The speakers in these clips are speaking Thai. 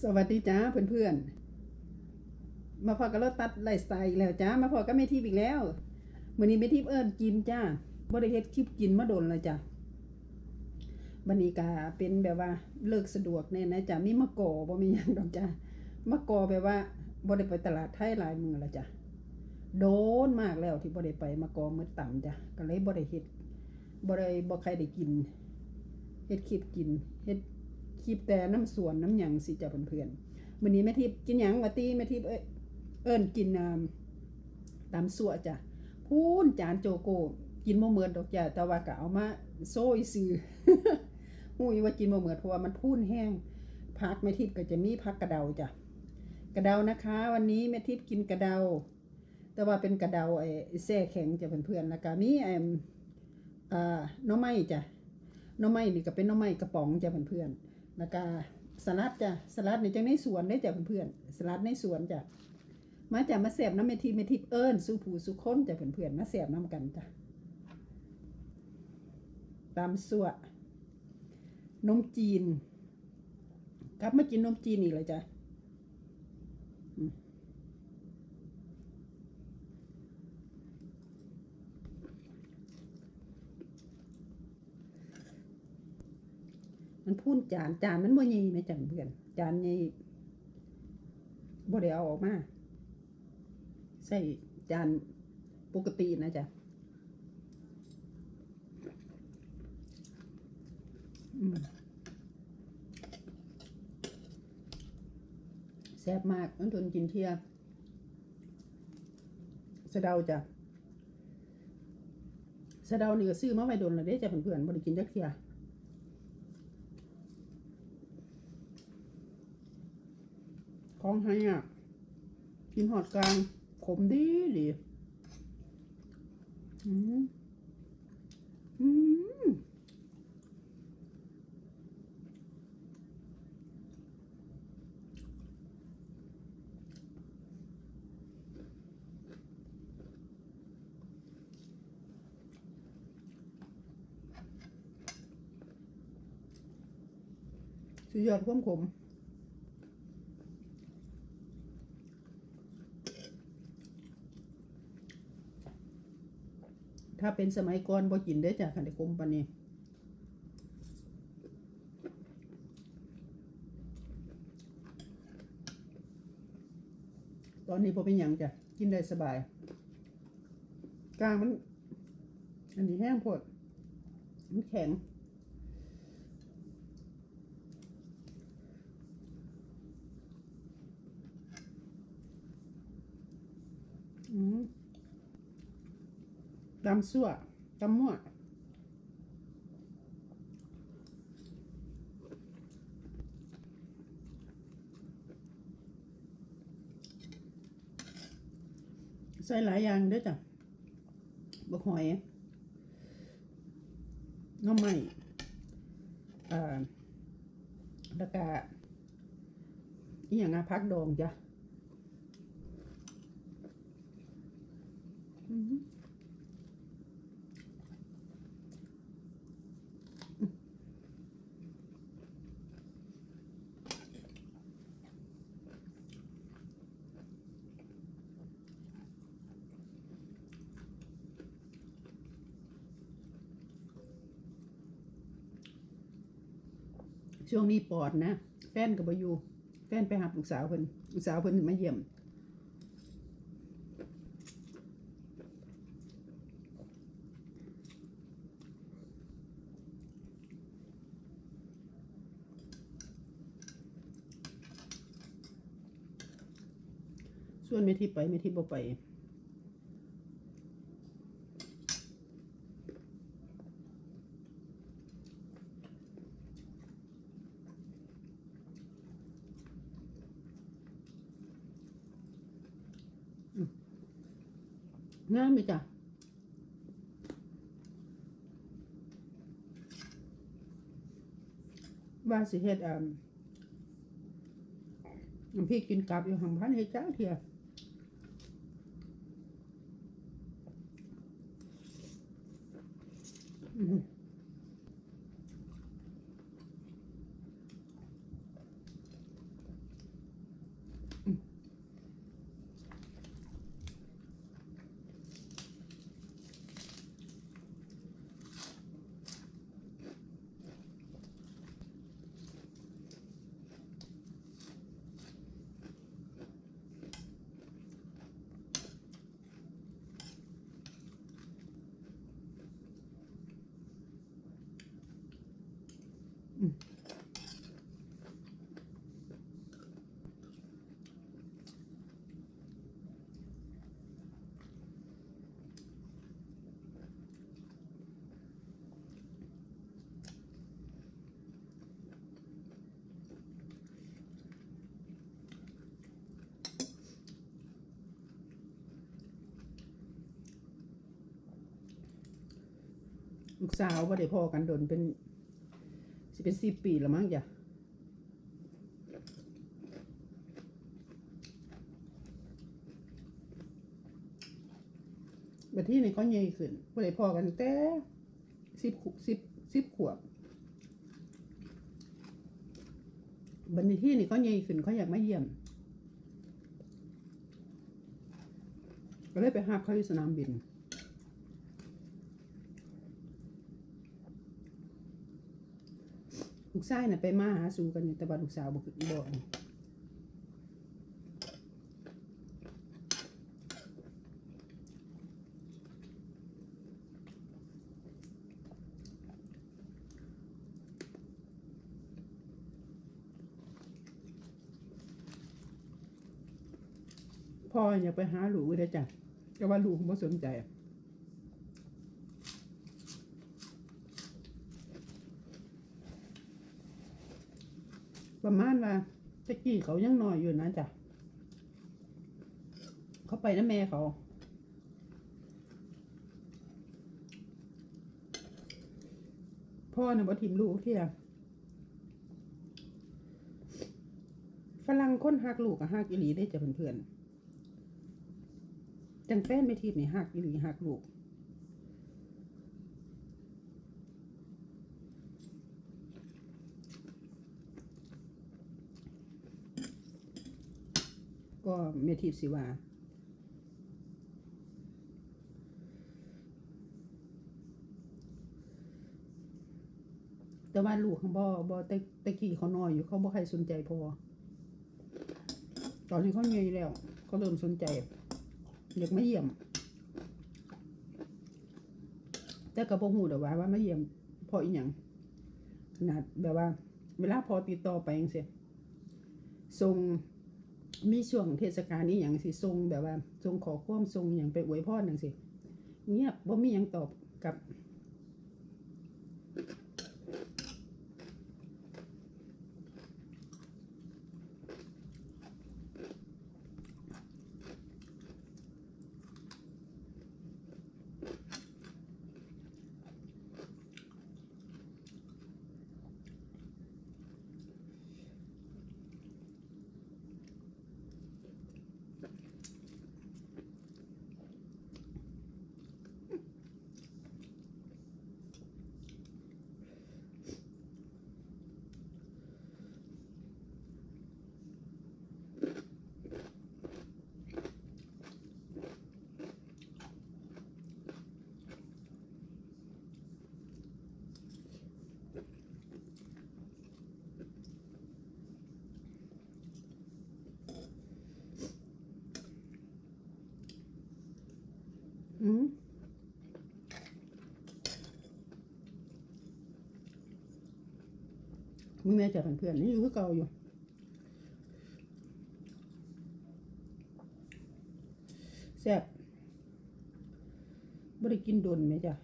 สวัสดีจ้าเพื่อนๆ มาพอกับราตัดไลฟ์สไตล์อีกแล้วจ้ามาพอกับแม่ทิพย์อีกแล้วมื้อนี้แม่ทิพย์เอิ้นกินจ้าบ่ได้เฮ็ดคลิปกินมาโดนแล้วจ้ะบัดนี้ก็เป็นแบบว่าเลิกสะดวกแน่นะจ้ะมีมะกอบ่มีหยังดอกจ้ามะกอแบบว่าบ่ได้ไปตลาดไทยหลายมือล้วจ้ะโดนมากแล้วที่บ่ได้ไปมะกอมือต่ำจ้ะก็เลยบ่ได้เฮ็ดบ่ได้บ่ใครได้กินเฮ็ดคลิปกินเฮ็ด คลิปแต่น้ำสวนน้ำหยังสิจ้ะเพื่อนๆมื้อนี้แม่ทิพย์กินหยังวะตีแม่ทิพย์เอ้ยเอิ้นกินอ่าตำสั่วจ้ะพูนจานโจโก กินบ่เมือนดอกจ้ะแต่ว่าก็เอามาโซ่ซื้อฮู้ยว่ากินบ่เมือนเพราะว่ามันพูนแห้งผักแม่ทิพย์ก็จะมีผักกระเดาจ้ะกระเดานะคะ วันนี้แม่ทิพย์กินกระเดา แต่ว่าเป็นกระเดาไอ้แช่แข็งจ้ะเพื่อนๆแล้วก็มีไอ้อ่าน่อไม้จ้ะน่อไม้นี่ก็เป็นน่อไม้กระป๋องจ้ะเพื่อนๆ แล้วก็สลัดจ้ะสลัดนี่จังในสวนได้จ้ะเพื่อนๆสลัดในสวนจ้ะมาจ้ะมาเสบน้ำเมทีเมทิเอิญสู้ผูสู้คนจ้ะเพื่อนๆมาเสบน้ำกันจ้ะตามสั่วนมจีน กลับมากินนมจีนอีกเลยจ้ะอืม มันพูนจานจานมันบ่ใหญ่ไหมจ้ะเพื่อนจานใหญ่บ่ได้เอาออกมาใส่จานปกตินะจ๊ะแซ่บมากต้องทนกินเที่ยสะเดาจ้ะสะเดานี่ก็ซื้อมาไว้โดนแล้วเด้จ้ะเพื่อนๆบ่ได้กินจักเที่ย ของให้อะกินหอดกลาง ขมดีดีอืมอืมสุดยอดความขม ถ้าเป็นสมัยก่อนบ่กินได้จากคันดีคมปานนี้ตอนนี้พอเป็นอย่างจ้ะกินได้สบายกลางมัน อันนี้แห้งพดมันแข็ง อืม ตำซั่วตำมั่วใส่หลายอย่างด้อจ้ะบกหอยน้ำไม้อ่าแล้วก็อีหยังอะพักดองจ้ะอือหือ ช่วงนี้ปอดนะ แฟนก็บ่อยู่ แฟนไปหาลูกสาวเพิ่นลูกสาวเพิ่นมาเยี่ยมส่วนเมทิไปเมทิบ่ไป งามไหมจ้ะว่าสิเฮ็ดอ่าพี่กินกลับอยู่หังพันให้จ้าเถียอืม ลูกสาวบ่ได้พ่อกันโดนเป็น เป็นสิบปีล้วมั้งจ้ะบัดที่นี่ก็ใหญ่ขึ้นบ่ได้พอกันแต่สิบสิบสิบขวบบัดนี้ที่นี่ก็ใหญ่ขึ้นเขาอยากมาเยี่ยม ก็เลยไปหาเขาที่สนามบิน ลู กชายน่ะไปมาหาสู่กันอยู่แต่ว่าลูกสาวบ่คือบ่อันพ่ออยาไปหาลูกได้อจ้ะแต่ว่าลูกบ่สนใจ ประมาณว่าตะกี้เขายังน้อยอยู่นะจ๊ะเขาไปนะแม่เขาพ่อเน่ะบ่ทิมลูกเที่ยฝรั่งคนหักลูกกับหักอีหลีได้จ้ะเพื่อนๆจังแฟนไม่ทิพย์นี่หักอีหลีหักลูก ก็เมทิพย์สิวา แต่ว่าลูกของบ่บ่แต่แต่กี้เขาน้อยอยู่เขาบ่ใครสนใจพอ ตอนนี้เขาใหญ่แล้ว เขาเริ่มสนใจอยากมาเยี่ยม แต่ก็บ่ฮู้ดอกว่าว่ามาเยี่ยมพราะอีหยังขนาดแบบว่า เวลาพอติดต่อไปจังซี่ส่ง มีช่วงเทศกาลนี้อย่างสิทรงแบบว่าทรงขอความทรงอย่างไปอวยพรจังสิเงียบบ่มีอยังตอบกับ อืม มึงแม่จะเป็นเพื่อนนี่อยู่คือเก่าอยู่แซ่บบ่ได้กินโดนไหมจ้ะ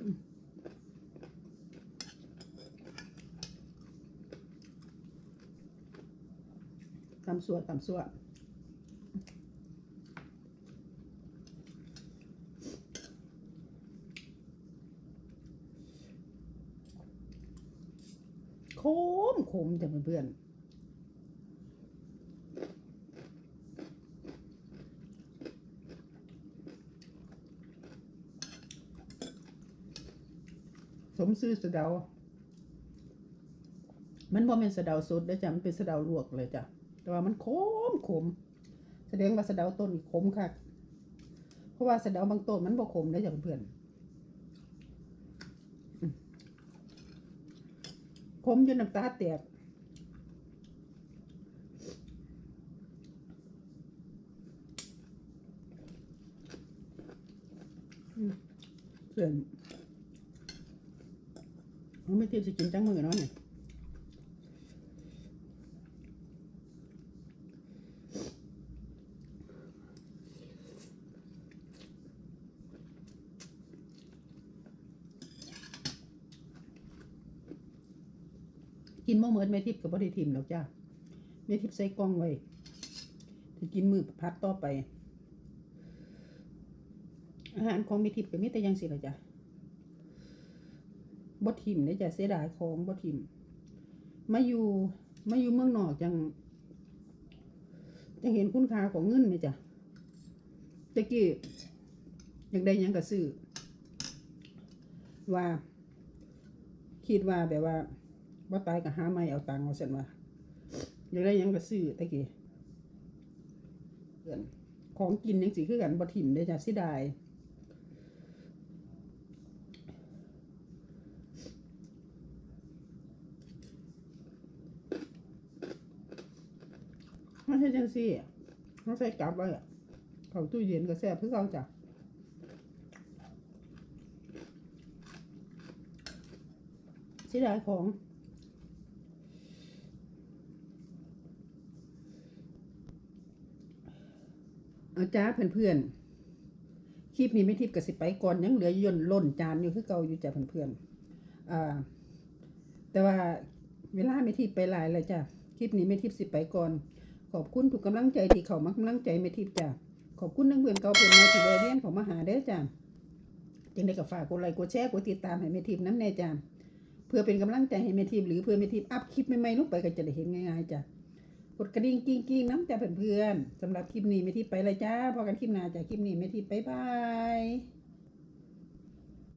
อืมตำสัวตำสัว โคมโคมจ้ะเพื่อนสมซื้อสะเดา มันบ่แม่นสะเดาสดเด้อจ้ะมันเป็นสะเดาลวกเลยจ้ะ แต่ว่ามันขมขม แสดงว่าสะเดาต้นนี่ขมคักเพราะว่าสะเดาบางต้นมันบ่ขมเด้อจ้ะเพื่อนๆอืม ขมจนน้ำตาแตกเพื่อนมันไม่เตรียมจะกินจังมือเนาะเนี่ย กินมะเมิดแม่ทิพย์กับบ่ได้ทิมหรอกจ้าแม่ทิพย์ใส่กล้องไว้ถ้ากินมือพัดต่อไป อาหารของแม่ทิพย์ก็มีแต่ยังสิละจ้ะบ่ทิมได้จะเสียดายของบ่ทิมมาอยู่มาอยู่เมืองนอกจังจังเห็นคุณค่าของเงินไหมจ้ะตะกี้อยากได้ยังก็ซื้อว่า คิดว่าแบบว่า บ่ตายก็หาไม่เอาตังค์เอาเสร็จว่าอยากได้ยังก็ซื้อตะกี้เอิ้นของกินยังสิคือกันบ่ทิมได้จ้ะสียดายไม่ใช่จังซี่เขาใส่กลับไว้อะเขาตู้เย็นก็แซ่บเพื่อเขาจ้ะเสียดายของ เอาจ้าเพื่อนๆ คลิปนี้ไม่ทิพย์กับสิไปก่อนยังเหลือย่นล่นจานอยู่คือเก่าอยู่จ้ะเพื่อนๆอ่าแต่ว่าเวลาไม่ทิพย์ไปหลายแล้วจ้ะคลิปนี้ไม่ทิพย์สิไปก่อน ขอบคุณทุกกำลังใจที่เขามากำลังใจไม่ทิพย์จ้ะขอบคุณนักเพื่อนเก่าเพื่อนใหม่ที่เวียนเขามาหาเด้อจ้ะจึงได้กับฝากกดไลค์กดแชร์กดติดตามให้เมทิพย์น้ำแน่จ้ะเพื่อเป็นกำลังใจให้เมทิพย์หรือเพื่อเมทิพย์อัพคลิปใหม่ๆลงไปก็จะได้เห็นง่ายๆจ้ะ กดกระดิ่งกิ้งกิ้งน้ำจ้ะเพื่อนๆสำหรับคลิปนี้ไม่ทิพย์ไปเลยจ้าพอกันคลิปหน้าจ้ะคลิปนี้ไม่ที่ไปบาย